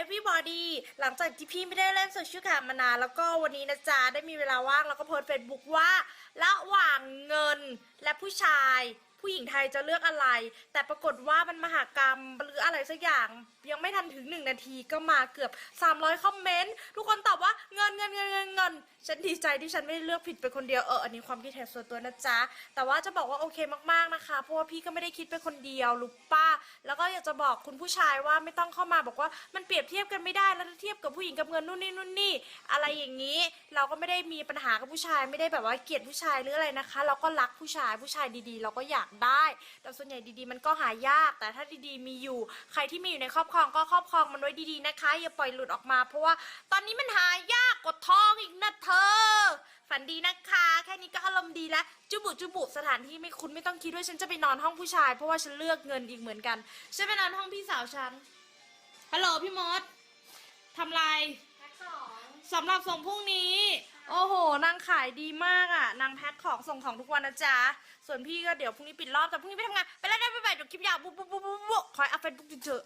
everybody หลังจากที่พี่ไม่ได้เล่นโซเชียลแคมมานานแล้วก็วันนี้นะจ๊ะ ได้มีเวลาว่างแล้วก็โพสเฟซบุ๊กว่า ระหว่างเงินและผู้ชาย ผู้หญิงไทยจะเลือกอะไร แต่ปรากฏว่ามันมหากรรมหรืออะไรสักอย่าง ยังไม่ทันถึงหนึ่งนาทีก็มาเกือบ 300 คอมเมนต์ ทุกคนตอบว่าเงินเงินเงินเงินเงินฉันดีใจที่ฉันไม่ได้เลือกผิดไปคนเดียวเอออันนี้ความคิดเห็นส่วนตัวนะจ๊ะ แต่ว่าจะบอกว่าโอเคมากๆนะคะ เพราะว่าพี่ก็ไม่ได้คิดไปคนเดียวรู้ป้า แล้วก็อยากจะบอกคุณผู้ชายว่าไม่ต้องเข้ามาบอกว่ามันเปรียบเทียบกันไม่ได้แล้วเทียบกับผู้หญิงกับเงินนู่นนี่นู่นนี่อะไรอย่างนี้เราก็ไม่ได้มีปัญหากับผู้ชายไม่ได้แบบว่าเกลียดผู้ชายหรืออะไรนะคะ เราก็รักผู้ชายผู้ชายดีๆ เราก็อยากได้ แต่ส่วนใหญ่ดีๆ มันก็หายาก แต่ถ้าดีๆมีอยู่ ใครที่มีอยู่ในครอบครองก็ครอบครองมันไว้ดีๆนะคะ อย่าปล่อยหลุดออกมา เพราะว่าตอนนี้มันหายากกว่าทองอีกนะเธอ ฝันดีนะคะ แค่นี้ก็อารมณ์ดีแล้ว จุบุจุบุสถานที่ไม่คุ้นไม่ต้องคิดว่าฉันจะไปนอนห้องผู้ชาย เพราะว่าฉันเลือกเงินอีกเหมือนกันฉันไปนอนห้องพี่สาวฉันฮัลโหลพี่มดทำไรแพ็คของสำหรับส่งพรุ่งนี้ โอ้โห นางขายดีมากอะ นางแพ็คของส่งของทุกวันนะจ๊ะ ส่วนพี่ก็เดี๋ยวพรุ่งนี้ปิดรอบแต่พรุ่งนี้ไปทำงาน ไปแล้วได้ไปไปเดี๋ยวคลิปยาวบุ๊บบุ๊บบุ๊บบุ๊บบุ๊บคอยอัพเฟซบุ๊กเจอ